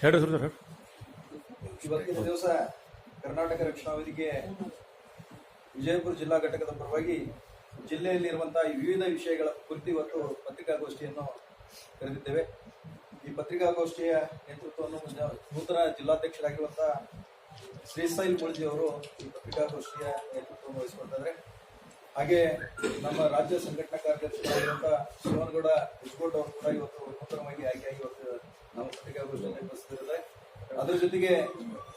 ಹೇಳ್ರಿ ಸರ್ ಇವತ್ತಿನ ದಿವಸ ಕರ್ನಾಟಕ ರಕ್ಷಣಾ ವೇದಿಕೆ ವಿಜಯಪುರ ಜಿಲ್ಲಾ ಘಟಕದ ಪರವಾಗಿ ಜಿಲ್ಲೆಯಲ್ಲಿರುವಂತಹ ವಿವಿಧ ವಿಷಯಗಳ ಕುರಿತು ಇವತ್ತು ಪತ್ರಿಕಾಗೋಷ್ಠಿಯನ್ನು ಕರೆದಿದ್ದೇವೆ. ಈ ಪತ್ರಿಕಾಗೋಷ್ಠಿಯ ನೇತೃತ್ವವನ್ನು ನೂತನ ಜಿಲ್ಲಾಧ್ಯಕ್ಷರಾಗಿರುವಂತಹ ಶ್ರೀಸೈಲ್ ಮುಳ್ಜಿ ಅವರು ಈ ಪತ್ರಿಕಾಗೋಷ್ಠಿಯ ನೇತೃತ್ವವನ್ನು ವಹಿಸಿಕೊಳ್ತಾರೆ ಹಾಗೆ ನಮ್ಮ ರಾಜ್ಯ ಸಂಘಟನಾ ಕಾರ್ಯದರ್ಶಿಯಾಗಿರುವಂತಹ ಶಿವನಗೌಡ ಹುಚ್ಚಗೋಡ್ ಅವರು ಕೂಡ ಇವತ್ತು ನೂತನವಾಗಿ ಆಯ್ಕೆಯಾಗಿ ಇವತ್ತು ನಾವು ಪತ್ರಿಕಾಗೋಷ್ಠಿಯಲ್ಲಿ ಅದರ ಜೊತೆಗೆ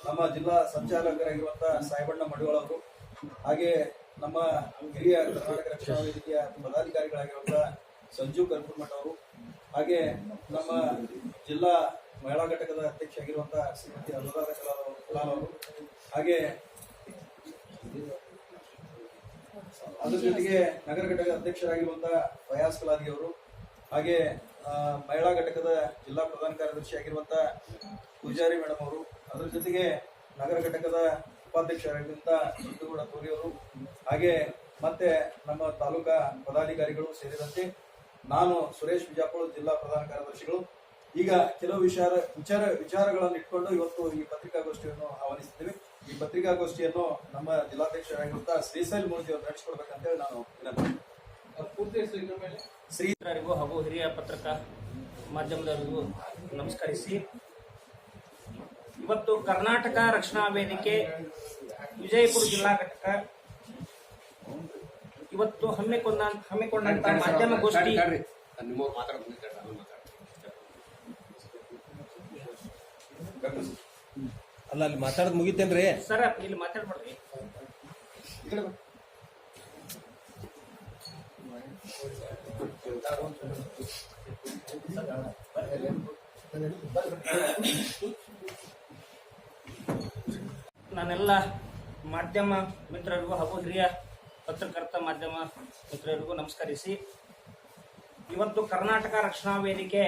ನಮ್ಮ ಜಿಲ್ಲಾ ಸಂಚಾಲಕರಾಗಿರುವಂತಹ ಸಾಯಿಬಣ್ಣ ಮಡಿವಾಳ ಅವರು, ಹಾಗೆ ನಮ್ಮ ಹಿರಿಯ ಕರ್ನಾಟಕ ರಕ್ಷಣಾ ವೇದಿಕೆಯ ಪದಾಧಿಕಾರಿಗಳಾಗಿರುವಂತಹ ಸಂಜು ಕರ್ಪುರ್ಮಠ ಅವರು, ಹಾಗೆ ನಮ್ಮ ಜಿಲ್ಲಾ ಮಹಿಳಾ ಘಟಕದ ಅಧ್ಯಕ್ಷ ಆಗಿರುವಂತಹ ಶ್ರೀಮತಿ ಅನುರಾಧ ಕಲಾಲ್ ಅವರು, ಹಾಗೆ ಅದ್ರ ಜೊತೆಗೆ ನಗರ ಘಟಕದ ಅಧ್ಯಕ್ಷರಾಗಿರುವಂತಹ ಫಯಾಸ್ ಕಲಾದಿ ಅವರು, ಹಾಗೆ ಮಹಿಳಾ ಘಟಕದ ಜಿಲ್ಲಾ ಪ್ರಧಾನ ಕಾರ್ಯದರ್ಶಿ ಆಗಿರುವಂತಹ ಪೂಜಾರಿ ಮೇಡಮ್ ಅವರು, ಅದ್ರ ಜೊತೆಗೆ ನಗರ ಘಟಕದ ಉಪಾಧ್ಯಕ್ಷರಾಗಿರುವಂತಹ ಸಿದ್ದಗೌಡ ತೋರಿ ಅವರು, ಹಾಗೆ ಮತ್ತೆ ನಮ್ಮ ತಾಲೂಕಾ ಪದಾಧಿಕಾರಿಗಳು ಸೇರಿದಂತೆ ನಾನು, ಸುರೇಶ್ ಬಿಜಾಪುರ ಜಿಲ್ಲಾ ಪ್ರಧಾನ ಕಾರ್ಯದರ್ಶಿಗಳು. ಈಗ ಕೆಲವು ವಿಚಾರ ವಿಚಾರ ವಿಚಾರಗಳನ್ನು ಇಟ್ಕೊಂಡು ಇವತ್ತು ಈ ಪತ್ರಿಕಾಗೋಷ್ಠಿಯನ್ನು ಆಹ್ವಾನಿಸಿದ್ದೇವೆ ಈ ಪತ್ರಿಕಾಗೋಷ್ಠಿಯನ್ನು ನಮ್ಮ ಜಿಲ್ಲಾಧ್ಯಕ್ಷರಾಗಿರುವಂತಹ ಶ್ರೀಶೈಲ್ ಮೂರ್ತಿ ಅವರು ನಡೆಸಿಕೊಡ್ಬೇಕಂತೇಳಿ ನಾನು ವಿನಂತಿ ಹಾಗೂ ಹಿರಿಯ ಪತ್ರಕ ಮಾಧ್ಯಮದವರಿಗೂ ನಮಸ್ಕರಿಸಿ. ಇವತ್ತು ಕರ್ನಾಟಕ ರಕ್ಷಣಾ ವೇದಿಕೆ ವಿಜಯಪುರ ಜಿಲ್ಲಾ ಘಟಕ ಇವತ್ತು ಹಮ್ಮಿಕೊಂಡ ಹಮ್ಮಿಕೊಂಡಂತ ಮಾಧ್ಯಮ ಗೋಷ್ಠಿ ಅಲ್ಲ, ಅಲ್ಲಿ ಮಾತಾಡೋದು ಮುಗಿತೇನ್ರಿ? ಸರ್, ಇಲ್ಲಿ ಮಾತಾಡ್ಬೇಡ್ರಿ. ನಾನೆಲ್ಲ ಮಾಧ್ಯಮ ಮಿತ್ರರಿಗೂ ಹಾಗೂ ಹಿರಿಯ ಪತ್ರಕರ್ತ ಮಾಧ್ಯಮ ಮಿತ್ರರಿಗೂ ನಮಸ್ಕರಿಸಿ. ಇವತ್ತು ಕರ್ನಾಟಕ ರಕ್ಷಣಾ ವೇದಿಕೆ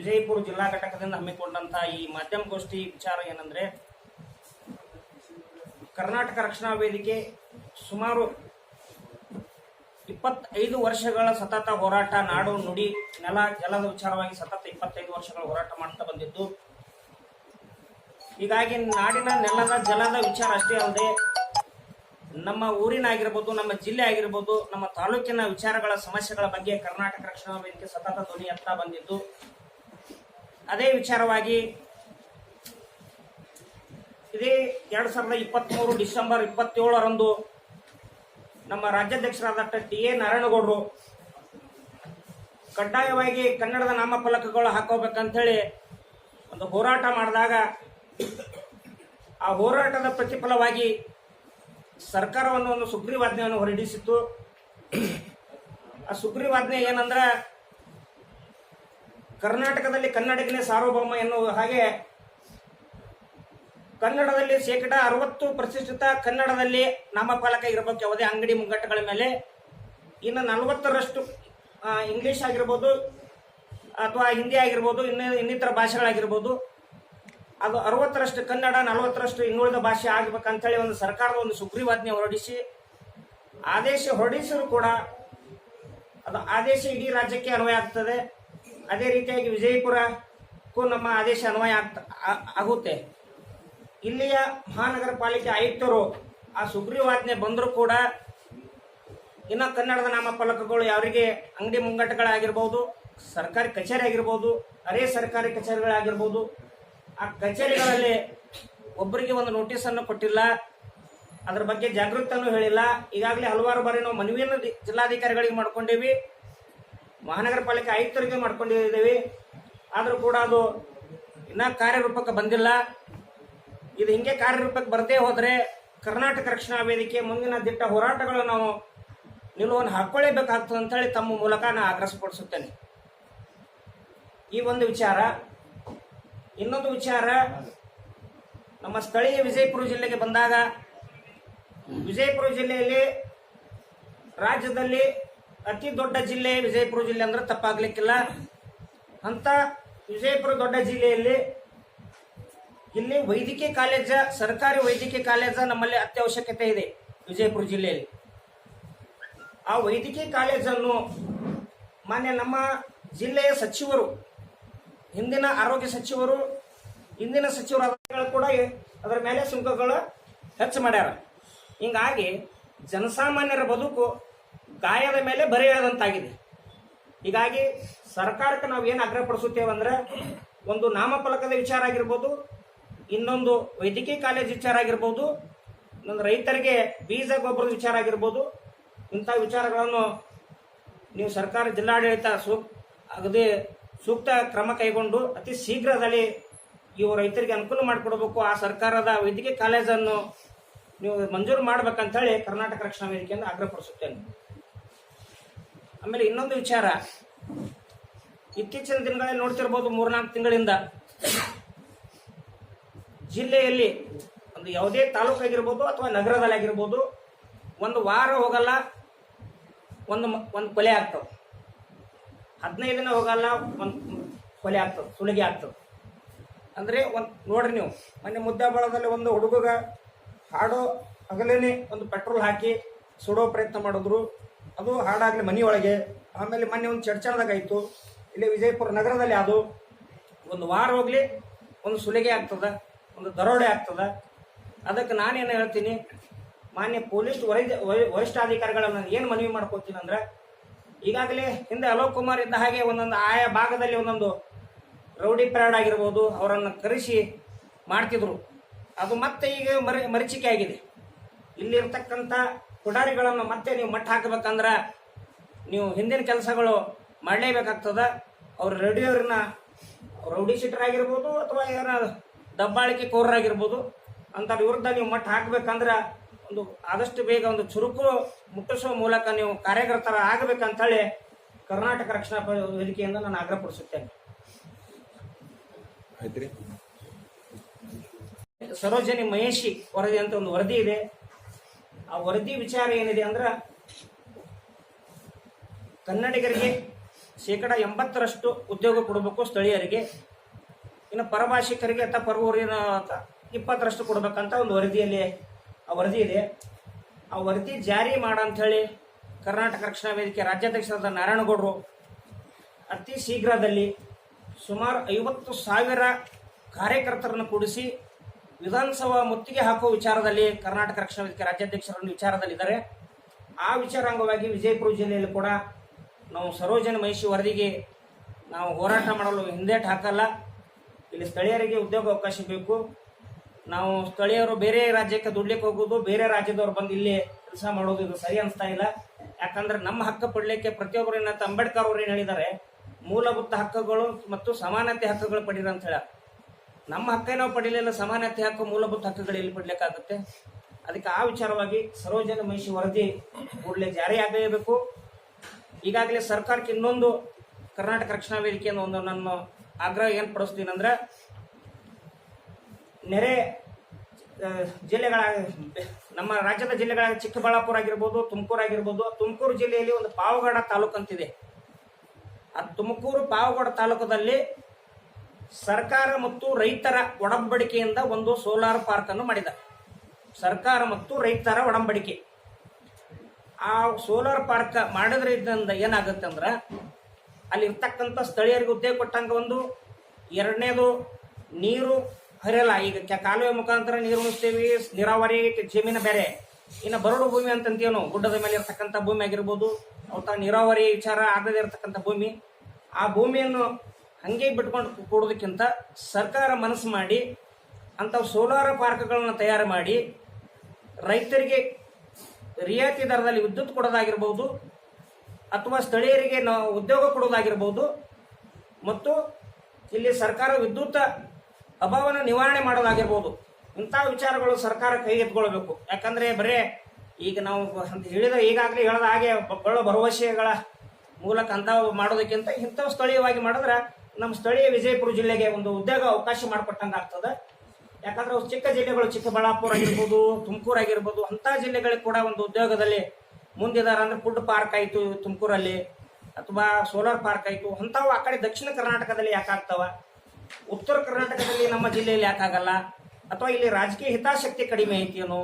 ವಿಜಯಪುರ ಜಿಲ್ಲಾ ಘಟಕದಿಂದ ಹಮ್ಮಿಕೊಂಡಂತಹ ಈ ಮಾಧ್ಯಮಗೋಷ್ಠಿ ವಿಚಾರ ಏನಂದ್ರೆ, ಕರ್ನಾಟಕ ರಕ್ಷಣಾ ವೇದಿಕೆ ಸುಮಾರು ಇಪ್ಪತ್ತೈದು ವರ್ಷಗಳ ಸತತ ಹೋರಾಟ, ನಾಡು, ನುಡಿ, ನೆಲ, ಜಲದ ವಿಚಾರವಾಗಿ ಸತತ ಇಪ್ಪತ್ತೈದು ವರ್ಷಗಳ ಹೋರಾಟ ಮಾಡ್ತಾ ಬಂದಿದ್ದು. ಹೀಗಾಗಿ ನಾಡಿನ ನೆಲದ, ಜಲದ ವಿಚಾರ ಅಷ್ಟೇ ಅಲ್ಲದೆ, ನಮ್ಮ ಊರಿನ ಆಗಿರ್ಬೋದು ನಮ್ಮ ಜಿಲ್ಲೆ ಆಗಿರ್ಬೋದು, ನಮ್ಮ ತಾಲೂಕಿನ ವಿಚಾರಗಳ, ಸಮಸ್ಯೆಗಳ ಬಗ್ಗೆ ಕರ್ನಾಟಕ ರಕ್ಷಣಾ ವೇದಿಕೆ ಸತತ ಧ್ವನಿ ಎತ್ತಾ ಬಂದಿದ್ದು. ಅದೇ ವಿಚಾರವಾಗಿ ಇದೇ ಎರಡ್ ಸಾವಿರದ ಇಪ್ಪತ್ತ್ ಡಿಸೆಂಬರ್ ಇಪ್ಪತ್ತೇಳರಂದು ನಮ್ಮ ರಾಜ್ಯಾಧ್ಯಕ್ಷರಾದ ಟಿ ಎ ನಾರಾಯಣಗೌಡರು ಕಡ್ಡಾಯವಾಗಿ ಕನ್ನಡದ ನಾಮಫಲಕಗಳು ಹಾಕೋಬೇಕಂತೇಳಿ ಒಂದು ಹೋರಾಟ ಮಾಡಿದಾಗ ಆ ಹೋರಾಟದ ಪ್ರತಿಫಲವಾಗಿ ಸರ್ಕಾರವನ್ನು ಒಂದು ಸುಗ್ರೀವಾಜ್ಞೆಯನ್ನು ಹೊರಡಿಸಿತ್ತು. ಆ ಸುಗ್ರೀವಾಜ್ಞೆ ಏನಂದ್ರ ಕರ್ನಾಟಕದಲ್ಲಿ ಕನ್ನಡಿಗನೇ ಸಾರ್ವಭೌಮ ಎನ್ನುವ ಹಾಗೆ ಕನ್ನಡದಲ್ಲಿ ಶೇಕಡ ಅರವತ್ತು ಪ್ರತಿಶತ ಕನ್ನಡದಲ್ಲಿ ನಾಮಫಲಕ ಇರಬೇಕು. ಯಾವುದೇ ಅಂಗಡಿ ಮುಂಗಟ್ಟುಗಳ ಮೇಲೆ. ಇನ್ನು ನಲವತ್ತರಷ್ಟು ಇಂಗ್ಲಿಷ್ ಆಗಿರ್ಬೋದು ಅಥವಾ ಹಿಂದಿ ಆಗಿರ್ಬೋದು, ಇನ್ನು, ಇನ್ನಿತರ ಭಾಷೆಗಳಾಗಿರ್ಬೋದು. ಅದು ಅರವತ್ತರಷ್ಟು ಕನ್ನಡ, ನಲವತ್ತರಷ್ಟು ಇನ್ನುಳಿದ ಭಾಷೆ ಆಗ್ಬೇಕಂತೇಳಿ ಒಂದು ಸರ್ಕಾರದ ಒಂದು ಸುಗ್ರೀವಾಜ್ಞೆ ಹೊರಡಿಸಿ, ಆದೇಶ ಹೊರಡಿಸಿದ್ರು ಕೂಡ ಅದು ಆದೇಶ ಇಡೀ ರಾಜ್ಯಕ್ಕೆ ಅನ್ವಯ ಆಗ್ತದೆ. ಅದೇ ರೀತಿಯಾಗಿ ವಿಜಯಪುರಕ್ಕೂ ನಮ್ಮ ಆದೇಶ ಅನ್ವಯ ಆಗ್ತ ಆಗುತ್ತೆ. ಇಲ್ಲಿಯ ಮಹಾನಗರ ಪಾಲಿಕೆ ಆಯುಕ್ತರು ಆ ಸುಗ್ರೀವಾಜ್ಞೆ ಬಂದರೂ ಕೂಡ ಇನ್ನು ಕನ್ನಡದ ನಾಮಫಲಕಗಳು ಯಾರಿಗೆ ಅಂಗಡಿ ಮುಂಗಟ್ಟುಗಳಾಗಿರ್ಬೋದು, ಸರ್ಕಾರಿ ಕಚೇರಿ ಆಗಿರ್ಬೋದು, ಅರೆ ಸರ್ಕಾರಿ ಕಚೇರಿಗಳಾಗಿರ್ಬೋದು, ಆ ಕಚೇರಿಗಳಲ್ಲಿ ಒಬ್ಬರಿಗೆ ಒಂದು ನೋಟಿಸನ್ನು ಕೊಟ್ಟಿಲ್ಲ, ಅದ್ರ ಬಗ್ಗೆ ಜಾಗೃತನೂ ಹೇಳಿಲ್ಲ. ಈಗಾಗಲೇ ಹಲವಾರು ಬಾರಿ ನಾವು ಮನವಿಯನ್ನು ಜಿಲ್ಲಾಧಿಕಾರಿಗಳಿಗೆ ಮಾಡ್ಕೊಂಡೇವಿ. ಮಹಾನಗರ ಪಾಲಿಕೆ ಆಯುಕ್ತರಿಗೆ ಮಾಡ್ಕೊಂಡಿದ್ದೀವಿ. ಆದರೂ ಕೂಡ ಅದು ಇನ್ನೂ ಕಾರ್ಯರೂಪಕ್ಕೆ ಬಂದಿಲ್ಲ. ಇದು ಹಿಂಗೆ ಕಾರ್ಯರೂಪಕ್ಕೆ ಬರದೇ ಹೋದರೆ ಕರ್ನಾಟಕ ರಕ್ಷಣಾ ವೇದಿಕೆ ಮುಂದಿನ ದಿಟ್ಟ ಹೋರಾಟಗಳು ನಾವು ನಿಲುವನ್ನು ಹಾಕೊಳ್ಳೇಬೇಕಾಗ್ತದೆ ಅಂತೇಳಿ ತಮ್ಮ ಮೂಲಕ ನಾನು ಆಗ್ರಹಪಡಿಸುತ್ತೇನೆ ಈ ಒಂದು ವಿಚಾರ, ಇನ್ನೊಂದು ವಿಚಾರ, ನಮ್ಮ ಸ್ಥಳೀಯ ವಿಜಯಪುರ ಜಿಲ್ಲೆಗೆ ಬಂದಾಗ, ವಿಜಯಪುರ ಜಿಲ್ಲೆಯಲ್ಲಿ ರಾಜ್ಯದಲ್ಲಿ ಅತಿ ದೊಡ್ಡ ಜಿಲ್ಲೆ ವಿಜಯಪುರ ಜಿಲ್ಲೆ ಅಂದ್ರೆ ತಪ್ಪಾಗ್ಲಿಕ್ಕಿಲ್ಲ. ಅಂತ ವಿಜಯಪುರ ದೊಡ್ಡ ಜಿಲ್ಲೆಯಲ್ಲಿ ಇಲ್ಲಿ ವೈದ್ಯಕೀಯ ಕಾಲೇಜ, ಸರ್ಕಾರಿ ವೈದ್ಯಕೀಯ ಕಾಲೇಜ ನಮ್ಮಲ್ಲಿ ಅತ್ಯವಶ್ಯಕತೆ ಇದೆ ವಿಜಯಪುರ ಜಿಲ್ಲೆಯಲ್ಲಿ. ಆ ವೈದ್ಯಕೀಯ ಕಾಲೇಜನ್ನು ಮಾನ್ಯ ನಮ್ಮ ಜಿಲ್ಲೆಯ ಸಚಿವರು, ಹಿಂದಿನ ಆರೋಗ್ಯ ಸಚಿವರು, ಹಿಂದಿನ ಸಚಿವರಾದ ಕೂಡ ಅದರ ಮೇಲೆ ಸುಂಕಗಳು ಹೆಚ್ಚು ಮಾಡ್ಯಾರ. ಹಿಂಗಾಗಿ ಜನಸಾಮಾನ್ಯರ ಬದುಕು ಗಾಯದ ಮೇಲೆ ಬರೆಯದಂತಾಗಿದೆ. ಹೀಗಾಗಿ ಸರ್ಕಾರಕ್ಕೆ ನಾವು ಏನು ಆಗ್ರಹಪಡಿಸುತ್ತೇವೆ ಅಂದ್ರೆ, ಒಂದು ನಾಮಫಲಕದ ವಿಚಾರ ಆಗಿರ್ಬೋದು, ಇನ್ನೊಂದು ವೈದ್ಯಕೀಯ ಕಾಲೇಜ್ ವಿಚಾರ ಆಗಿರ್ಬೋದು, ಇನ್ನೊಂದು ರೈತರಿಗೆ ಬೀಜ ಗೊಬ್ಬರದ ವಿಚಾರ ಆಗಿರ್ಬೋದು, ಇಂಥ ವಿಚಾರಗಳನ್ನು ನೀವು ಸರ್ಕಾರ ಜಿಲ್ಲಾಡಳಿತ ಸೂಕ್, ಅಗದಿ ಸೂಕ್ತ ಕ್ರಮ ಕೈಗೊಂಡು ಅತಿ ಶೀಘ್ರದಲ್ಲಿ ಇವು ರೈತರಿಗೆ ಅನುಕೂಲ ಮಾಡಿಕೊಡ್ಬೇಕು, ಆ ಸರ್ಕಾರದ ವೈದ್ಯಕೀಯ ಕಾಲೇಜನ್ನು ನೀವು ಮಂಜೂರು ಮಾಡ್ಬೇಕಂತ ಹೇಳಿ ಕರ್ನಾಟಕ ರಕ್ಷಣಾ ವೇದಿಕೆಯನ್ನು ಆಗ್ರಹಪಡಿಸುತ್ತೇನೆ. ಆಮೇಲೆ ಇನ್ನೊಂದು ವಿಚಾರ. ಇತ್ತೀಚಿನ ದಿನಗಳಲ್ಲಿ ನೋಡ್ತಿರ್ಬೋದು ಮೂರ್ನಾಲ್ಕು ತಿಂಗಳಿಂದ ಜಿಲ್ಲೆಯಲ್ಲಿ ಒಂದು ಯಾವುದೇ ತಾಲೂಕು ಆಗಿರ್ಬೋದು ಅಥವಾ ನಗರದಲ್ಲಿ ಆಗಿರ್ಬೋದು ಒಂದು ವಾರ ಹೋಗಲ್ಲ, ಒಂದು ಒಂದು ಕೊಲೆ ಆಗ್ತವೆ ಹದಿನೈದು ದಿನ ಹೋಗಲ್ಲ, ಒಂದು ಕೊಲೆ ಆಗ್ತದೆ, ಸುಲಿಗೆ ಆಗ್ತದೆ. ಅಂದರೆ ಒಂದು ನೋಡ್ರಿ ನೀವು, ಮೊನ್ನೆ ಮುದ್ದಾಬಾಳದಲ್ಲಿ ಒಂದು ಹುಡುಗ ಹಾಡೋ ಹಗಲೇನೆ ಒಂದು ಪೆಟ್ರೋಲ್ ಹಾಕಿ ಸುಡೋ ಪ್ರಯತ್ನ ಮಾಡಿದ್ರು. ಅದು ಹಾಡಾಗಲಿ ಮನೆಯೊಳಗೆ. ಆಮೇಲೆ ಮೊನ್ನೆ ಒಂದು ಚಡ್ಚಣದಾಗ ಆಯಿತು. ಇಲ್ಲಿ ವಿಜಯಪುರ ನಗರದಲ್ಲಿ ಅದು. ಒಂದು ವಾರ ಹೋಗ್ಲಿ, ಒಂದು ಸುಲಿಗೆ ಆಗ್ತದೆ, ಒಂದು ದರೋಡೆ ಆಗ್ತದೆ. ಅದಕ್ಕೆ ನಾನೇನು ಹೇಳ್ತೀನಿ, ಮಾನ್ಯ ಪೊಲೀಸ್ ವರಿಷ್ಠ ವರಿಷ್ಠಾಧಿಕಾರಿಗಳನ್ನ ಏನು ಮನವಿ ಮಾಡ್ಕೋತೀನಿ ಅಂದ್ರೆ, ಈಗಾಗಲೇ ಹಿಂದೆ ಅಲೋಕ್ ಕುಮಾರ್ ಇದ್ದ ಹಾಗೆ ಒಂದೊಂದು ಆಯಾ ಭಾಗದಲ್ಲಿ ಒಂದೊಂದು ರೌಡಿ ಪ್ಯಾರಡ್ ಆಗಿರ್ಬೋದು, ಅವರನ್ನು ಕರೆಸಿ ಮಾಡ್ತಿದ್ರು. ಅದು ಮತ್ತೆ ಈಗ ಮರಿ, ಮರೀಚಿಕೆ ಆಗಿದೆ. ಇಲ್ಲಿರ್ತಕ್ಕಂಥ ಪುಡಾರಿಗಳನ್ನು ಮತ್ತೆ ನೀವು ಮಟ್ಟ ಹಾಕಬೇಕಂದ್ರೆ ನೀವು ಹಿಂದಿನ ಕೆಲಸಗಳು ಮಾಡಲೇಬೇಕಾಗ್ತದ. ಅವ್ರ ರೆಡಿಯೋರನ್ನ ರೌಡಿ ಶೀಟರ್ ಆಗಿರ್ಬೋದು ಅಥವಾ ಏನ ದಬ್ಬಾಳಿಕೆ ಕೋರರಾಗಿರ್ಬೋದು ಅಂತ ವಿರುದ್ಧ ನೀವು ಮಟ್ಟ ಹಾಕ್ಬೇಕಂದ್ರೆ ಒಂದು ಆದಷ್ಟು ಬೇಗ ಒಂದು ಚುರುಕು ಮುಟ್ಟಿಸುವ ಮೂಲಕ ನೀವು ಕಾರ್ಯಕರ್ತರ ಆಗಬೇಕಂತೇಳಿ ಕರ್ನಾಟಕ ರಕ್ಷಣಾ ವೇದಿಕೆಯಿಂದ ನಾನು ಆಗ್ರಹಪಡಿಸುತ್ತೇನೆ ಸರೋಜನಿ ಮಹೇಶಿ ವರದಿ ಅಂತ ಒಂದು ವರದಿ ಇದೆ. ಆ ವರದಿ ವಿಚಾರ ಏನಿದೆ ಅಂದ್ರೆ ಕನ್ನಡಿಗರಿಗೆ ಶೇಕಡ ಎಂಬತ್ತರಷ್ಟು ಉದ್ಯೋಗ ಕೊಡಬೇಕು ಸ್ಥಳೀಯರಿಗೆ, ಇನ್ನು ಪರಭಾಷಿಕರಿಗೆ ಅಥವಾ ಪರವೂರಿನ ಇಪ್ಪತ್ತರಷ್ಟು ಕೊಡಬೇಕಂತ ಒಂದು ವರದಿಯಲ್ಲಿ ಆ ವರದಿ ಇದೆ. ಆ ವರದಿ ಜಾರಿ ಹೇಳಿ ಕರ್ನಾಟಕ ರಕ್ಷಣಾ ವೇದಿಕೆ ರಾಜ್ಯಾಧ್ಯಕ್ಷರಾದ ನಾರಾಯಣಗೌಡರು ಅತಿ ಶೀಘ್ರದಲ್ಲಿ ಸುಮಾರು ಐವತ್ತು ಸಾವಿರ ಕಾರ್ಯಕರ್ತರನ್ನು ಕೂಡಿಸಿ ವಿಧಾನಸಭಾ ಮುತ್ತಿಗೆ ಹಾಕುವ ವಿಚಾರದಲ್ಲಿ ಕರ್ನಾಟಕ ರಕ್ಷಣಾ ವೇದಿಕೆ ರಾಜ್ಯಾಧ್ಯಕ್ಷರನ್ನು ವಿಚಾರದಲ್ಲಿದ್ದಾರೆ, ಆ ವಿಚಾರ ಅಂಗವಾಗಿ ವಿಜಯಪುರ ಜಿಲ್ಲೆಯಲ್ಲಿ ಕೂಡ ನಾವು ಸರೋಜನ ಮಹಿಷಿ ವರದಿಗೆ ನಾವು ಹೋರಾಟ ಮಾಡಲು ಹಿಂದೇಟು ಹಾಕಲ್ಲ. ಇಲ್ಲಿ ಸ್ಥಳೀಯರಿಗೆ ಉದ್ಯೋಗ ಅವಕಾಶ ಬೇಕು. ನಾವು ಸ್ಥಳೀಯರು ಬೇರೆ ರಾಜ್ಯಕ್ಕೆ ದುಡ್ಲಿಕ್ಕೆ ಹೋಗೋದು, ಬೇರೆ ರಾಜ್ಯದವರು ಬಂದು ಇಲ್ಲಿ ಕೆಲಸ ಮಾಡೋದು ಇದು ಸರಿ ಅನಿಸ್ತಾ ಇಲ್ಲ. ಯಾಕಂದ್ರೆ ನಮ್ಮ ಹಕ್ಕು ಪಡಲಿಕ್ಕೆ ಪ್ರತಿಯೊಬ್ಬರು ಅಂಬೇಡ್ಕರ್ ಅವರು ಏನು ಹೇಳಿದ್ದಾರೆ, ಮೂಲಭೂತ ಹಕ್ಕುಗಳು ಮತ್ತು ಸಮಾನತೆ ಹಕ್ಕುಗಳು ಪಡೀರಿ ಅಂತ ಹೇಳ. ನಮ್ಮ ಹಕ್ಕೇ ನಾವು ಪಡೀಲಿಲ್ಲ ಸಮಾನತೆ ಹಕ್ಕು ಮೂಲಭೂತ ಹಕ್ಕುಗಳು ಎಲ್ಲಿ ಪಡ್ಲಿಕ್ಕಾಗುತ್ತೆ? ಅದಕ್ಕೆ ಆ ವಿಚಾರವಾಗಿ ಸರೋಜನ ಮಹಿಷಿ ವರದಿ ಕೂಡಲೇ ಜಾರಿಯಾಗಲೇಬೇಕು ಈಗಾಗಲೇ ಸರ್ಕಾರಕ್ಕೆ ಇನ್ನೊಂದು ಕರ್ನಾಟಕ ರಕ್ಷಣಾ ವೇದಿಕೆಯನ್ನು ಒಂದು ನನ್ನ ಆಗ್ರಹ ಏನು ಪಡಿಸ್ತೀನಿ ಅಂದ್ರೆ ನೆರೆ ಜಿಲ್ಲೆಗಳ, ನಮ್ಮ ರಾಜ್ಯದ ಜಿಲ್ಲೆಗಳ ಚಿಕ್ಕಬಳ್ಳಾಪುರ ಆಗಿರ್ಬೋದು, ತುಮಕೂರು ಆಗಿರ್ಬೋದು, ತುಮಕೂರು ಜಿಲ್ಲೆಯಲ್ಲಿ ಒಂದು ಪಾವಗಡ ತಾಲೂಕು ಅಂತಿದೆ ಆ ತುಮಕೂರು ಪಾವಗಡ ತಾಲೂಕದಲ್ಲಿ ಸರ್ಕಾರ ಮತ್ತು ರೈತರ ಒಡಂಬಡಿಕೆಯಿಂದ ಒಂದು ಸೋಲಾರ್ ಪಾರ್ಕ್ ಅನ್ನು ಮಾಡಿದ. ಸರ್ಕಾರ ಮತ್ತು ರೈತರ ಒಡಂಬಡಿಕೆ. ಆ ಸೋಲಾರ್ ಪಾರ್ಕ್ ಮಾಡೋದ್ರಿಂದ ಏನಾಗುತ್ತೆ ಅಂದ್ರೆ, ಅಲ್ಲಿರ್ತಕ್ಕಂಥ ಸ್ಥಳೀಯರಿಗೆ ಉದ್ಯೋಗ ಕೊಟ್ಟಂಗ ಒಂದು, ಎರಡನೇದು ನೀರು ಹರಿಯಲ್ಲ. ಈಗ ಕಾಲುವೆ ಮುಖಾಂತರ ನೀರು ಉಣಿಸ್ತೀವಿ, ನೀರಾವರಿ ಜಮೀನು ಬೇರೆ ಇನ್ನು ಬರಡು ಭೂಮಿ ಅಂತಂತೀವಿ ಏನು ಗುಡ್ಡದ ಮೇಲೆ ಇರ್ತಕ್ಕಂಥ ಭೂಮಿ ಆಗಿರ್ಬೋದು, ಅವತ್ತ ನೀರಾವರಿ ವಿಚಾರ ಆಗದೇ ಇರತಕ್ಕಂಥ ಭೂಮಿ. ಆ ಭೂಮಿಯನ್ನು ಹಂಗೆ ಬಿಟ್ಕೊಂಡು ಕೊಡೋದಕ್ಕಿಂತ ಸರ್ಕಾರ ಮನಸ್ಸು ಮಾಡಿ ಅಂಥವು ಸೋಲಾರ್ ಪಾರ್ಕ್ಗಳನ್ನ ತಯಾರು ಮಾಡಿ ರೈತರಿಗೆ ರಿಯಾಯಿತಿ ದರದಲ್ಲಿ ವಿದ್ಯುತ್ ಕೊಡೋದಾಗಿರ್ಬೋದು ಅಥವಾ ಸ್ಥಳೀಯರಿಗೆ ನಾವು ಉದ್ಯೋಗ ಕೊಡೋದಾಗಿರ್ಬೋದು ಮತ್ತು ಇಲ್ಲಿ ಸರ್ಕಾರ ವಿದ್ಯುತ್ ಅಭಾವನ ನಿವಾರಣೆ ಮಾಡೋದಾಗಿರ್ಬೋದು ಇಂಥ ವಿಚಾರಗಳು ಸರ್ಕಾರ ಕೈಗೆತ್ಕೊಳ್ಬೇಕು ಯಾಕಂದ್ರೆ ಬರೇ ಈಗ ನಾವು ಅಂತ ಹೇಳಿದ ಈಗಾಗಲೇ ಹೇಳದ ಹಾಗೆ ಬಹಳ ಭರವಸೆಗಳ ಮೂಲಕ ಅಂಥವು ಮಾಡೋದಕ್ಕಿಂತ ಇಂಥವು ಸ್ಥಳೀಯವಾಗಿ ಮಾಡಿದ್ರೆ ನಮ್ಮ ಸ್ಥಳೀಯ ವಿಜಯಪುರ ಜಿಲ್ಲೆಗೆ ಒಂದು ಉದ್ಯೋಗ ಅವಕಾಶ ಮಾಡಿಕೊಟ್ಟಂಗೆ ಆಗ್ತದೆ. ಯಾಕಂದ್ರೆ ಅವು ಚಿಕ್ಕ ಜಿಲ್ಲೆಗಳು ಚಿಕ್ಕಬಳ್ಳಾಪುರ ಆಗಿರ್ಬೋದು, ತುಮಕೂರು ಆಗಿರ್ಬೋದು ಅಂಥ ಜಿಲ್ಲೆಗಳಿಗೆ ಕೂಡ ಒಂದು ಉದ್ಯೋಗದಲ್ಲಿ ಮುಂದಿದ್ದಾರೆ ಅಂದ್ರೆ ಫುಡ್ ಪಾರ್ಕ್ ಆಯಿತು ತುಮಕೂರಲ್ಲಿ, ಅಥವಾ ಸೋಲಾರ್ ಪಾರ್ಕ್ ಆಯಿತು, ಅಂಥವು ಆ ಕಡೆ ದಕ್ಷಿಣ ಕರ್ನಾಟಕದಲ್ಲಿ ಯಾಕೆ ಆಗ್ತಾವ? ಉತ್ತರ ಕರ್ನಾಟಕದಲ್ಲಿ ನಮ್ಮ ಜಿಲ್ಲೆಯಲ್ಲಿ ಯಾಕಾಗಲ್ಲ ಅಥವಾ ಇಲ್ಲಿ ರಾಜಕೀಯ ಹಿತಾಸಕ್ತಿ ಕಡಿಮೆ ಐತೇನೋ?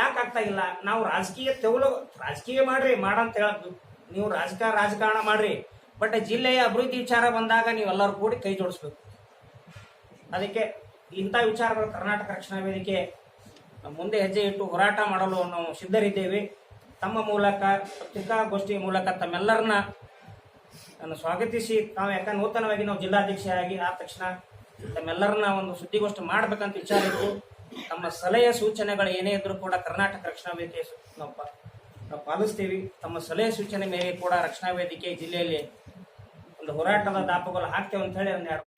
ಯಾಕಾಗ್ತಾ ಇಲ್ಲ? ನಾವು ರಾಜಕೀಯ ತೆವಲು, ರಾಜಕೀಯ ಮಾಡ್ರಿ ಮಾಡಂತ ಹೇಳದ್ದು ನೀವು ರಾಜಕಾರ ರಾಜಕಾರಣ ಮಾಡ್ರಿ. ಬಟ್ ಜಿಲ್ಲೆಯ ಅಭಿವೃದ್ಧಿ ವಿಚಾರ ಬಂದಾಗ ನೀವೆಲ್ಲರೂ ಕೂಡಿ ಕೈ ಜೋಡಿಸ್ಬೇಕು. ಅದಕ್ಕೆ ಇಂಥ ವಿಚಾರಗಳು ಕರ್ನಾಟಕ ರಕ್ಷಣಾ ವೇದಿಕೆ ಮುಂದೆ ಹೆಜ್ಜೆ ಇಟ್ಟು ಹೋರಾಟ ಮಾಡಲು ನಾವು ಸಿದ್ಧರಿದ್ದೇವೆ. ತಮ್ಮ ಮೂಲಕ ಪತ್ರಿಕಾಗೋಷ್ಠಿಯ ಮೂಲಕ ತಮ್ಮೆಲ್ಲರನ್ನ ನಾನು ಸ್ವಾಗತಿಸಿ. ತಾವು ಯಾಕಂದ್ರೆ ನೂತನವಾಗಿ ನಾವು ಜಿಲ್ಲಾಧ್ಯಕ್ಷರಾಗಿ ಆದ ತಕ್ಷಣ ತಮ್ಮೆಲ್ಲರನ್ನ ಒಂದು ಸುದ್ದಿಗೋಷ್ಠಿ ಮಾಡಬೇಕಂತ ವಿಚಾರ ಇತ್ತು. ತಮ್ಮ ಸಲಹೆ, ಸೂಚನೆಗಳು ಏನೇ ಇದ್ರೂ ಕೂಡ ಕರ್ನಾಟಕ ರಕ್ಷಣಾ ವೇದಿಕೆ ನಾವು ನಾವು ಪಾಲಿಸ್ತೀವಿ. ತಮ್ಮ ಸಲಹೆ, ಸೂಚನೆ ಮೇಲೆ ಕೂಡ ರಕ್ಷಣಾ ವೇದಿಕೆ ಜಿಲ್ಲೆಯಲ್ಲಿ ಹೋರಾಟದ ದಾಪಗಳು ಹಾಕ್ತೇವೆ ಅಂತ ಹೇಳಿ ಒಂದೆರಡು